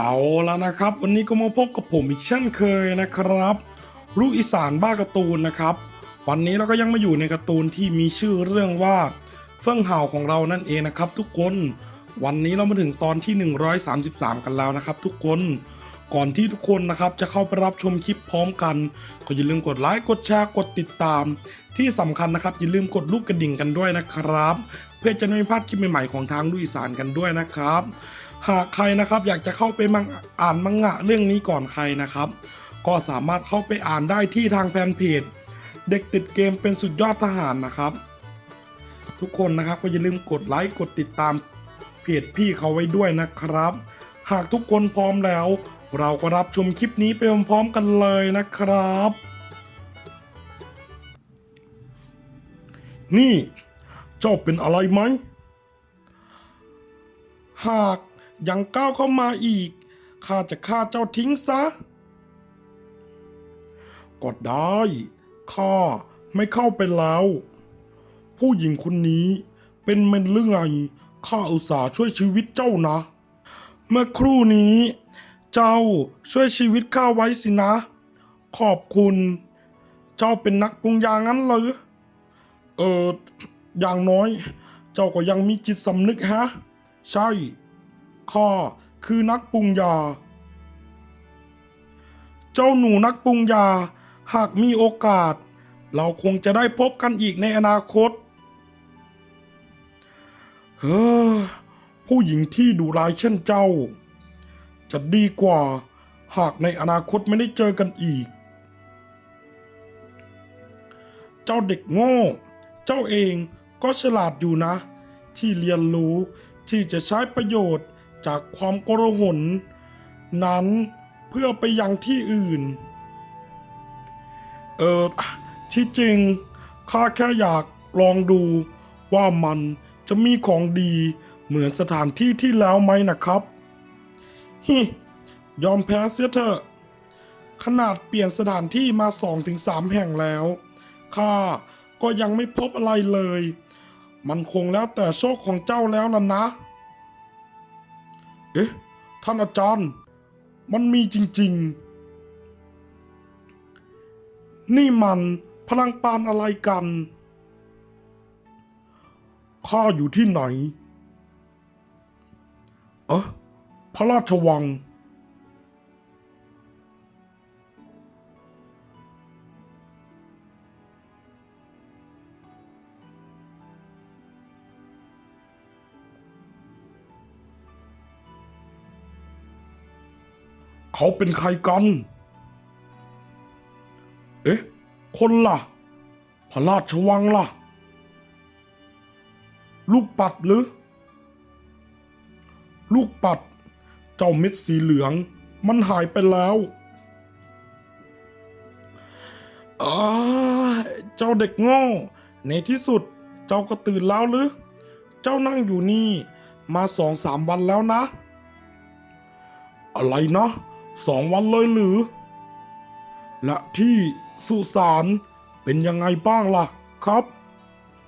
เอาแล้วนะครับ วันนี้ก็มาพบกับผมอีกเช่นเคยนะครับ ลูกอีสานบ้าการ์ตูนนะครับ วันนี้เราก็ยังมาอยู่ในการ์ตูนที่มีชื่อเรื่องว่าเฟื่องเห่าของเรานั่นเองนะครับ ทุกคน วันนี้เรามาถึงตอนที่ 133 กันแล้วนะครับ ทุกคน ก่อนที่ทุกคนนะครับจะเข้าไปรับชมคลิปพร้อมกัน ก็อย่าลืมกดไลค์กดแชร์กดติดตาม ที่สำคัญนะครับอย่าลืมกดลูกกระดิ่งกันด้วยนะครับ เพื่อจะไม่พลาดคลิปใหม่ๆของทางลูกอีสานกันด้วยนะครับ หากใครนะครับอยากจะเข้าไปมังอ่านมังงะเรื่องนี้ก่อนใครนะครับ ก็สามารถเข้าไปอ่านได้ที่ทางแฟนเพจเด็กติดเกมเป็นสุดยอดทหารนะครับ ทุกคนนะครับก็อย่าลืมกดไลค์กดติดตามเพจพี่เขาไว้ด้วยนะครับ หากทุกคนพร้อมแล้ว เราก็รับชมคลิปนี้ไปพร้อมๆกันเลยนะครับ นี่ เจ้าเป็นอะไรไหม หากยังก้าวเข้ามาอีก ข้าจะฆ่าเจ้าทิ้งซะ ก็ได้ ข้าไม่เข้าไปแล้ว ผู้หญิงคนนี้เป็นเมนหรือไง ข้าอุตส่าห์ช่วยชีวิตเจ้านะ เมื่อครู่นี้ เจ้าช่วยชีวิตข้าไว้สินะ ขอบคุณ เจ้าเป็นนักปรุงยางั้นเลยเอออย่างน้อย เจ้าก็ยังมีจิตสำนึกฮะ ใช่ข้าคือนักปรุงยา เจ้าหนูนักปรุงยา หากมีโอกาส เราคงจะได้พบกันอีกในอนาคต เฮ้อผู้หญิงที่ดุร้ายเช่นเจ้า จะดีกว่า หากในอนาคตไม่ได้เจอกันอีก เจ้าเด็กโง่ เจ้าเองก็ฉลาดอยู่นะ ที่เรียนรู้ที่จะใช้ประโยชน์จากความโกรหน นั้นเพื่อไปยังที่อื่น เออที่จริงข้าแค่อยากลองดูว่ามันจะมีของดีเหมือนสถานที่ที่แล้วไหมนะครับ ฮิยอมแพ้เสียเถอะ ขนาดเปลี่ยนสถานที่มาสองถึงสามแห่งแล้ว ข้าก็ยังไม่พบอะไรเลย มันคงแล้วแต่โชคของเจ้าแล้วล่ะนะ เอ๊ะ ท่านอาจารย์ มันมีจริง ๆ นี่มันพลังปานอะไรกัน ข้าอยู่ที่ไหน เอ๊ะ ระราชวัง เขาเป็นใครกัน เอ๊ะ คนล่ะ พระราชวังล่ะ ลูกปัดหรือ ลูกปัด เจ้าเม็ดสีเหลือง มันหายไปแล้วอาเจ้าเด็กโง่ ในที่สุดเจ้าก็ตื่นแล้วหรือ เจ้านั่งอยู่นี่มาสองสามวันแล้วนะ อะไรนะสองวันเลยหรือ และที่สุสานเป็นยังไงบ้างล่ะครับ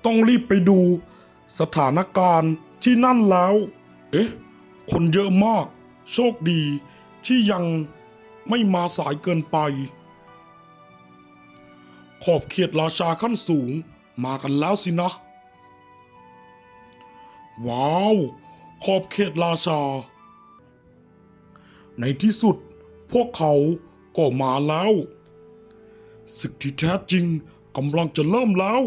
ต้องรีบไปดูสถานการณ์ที่นั่นแล้ว เอ๊ะ คนเยอะมาก โชคดีที่ยังไม่มาสายเกินไป ขอบเขตราชาขั้นสูงมากันแล้วสินะ ว้าว ขอบเขตราชา ในที่สุดพวกเขาก็มาแล้วศึกที่แท้จริงกำลังจะเริ่มแล้ว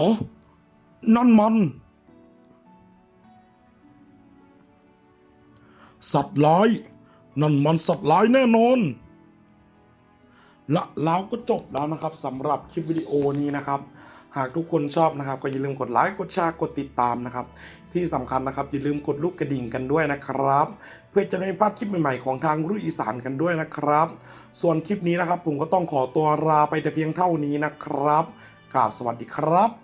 อ๋อ นั่นมัน สัตว์ร้าย นั่นมันสัตว์ร้ายแน่นอน และแล้วก็จบแล้วนะครับสำหรับคลิปวิดีโอนี้นะครับ หากทุกคนชอบนะครับ ก็อย่าลืมกดไลค์กดแชร์กดติดตามนะครับ ที่สำคัญนะครับอย่าลืมกดลูกกระดิ่งกันด้วยนะครับ เพื่อจะไม่พลาดคลิปใหม่ๆของทางรุ่ยอีสานกันด้วยนะครับ ส่วนคลิปนี้นะครับ ผมก็ต้องขอตัวลาไปแต่เพียงเท่านี้นะครับกราบสวัสดีครับ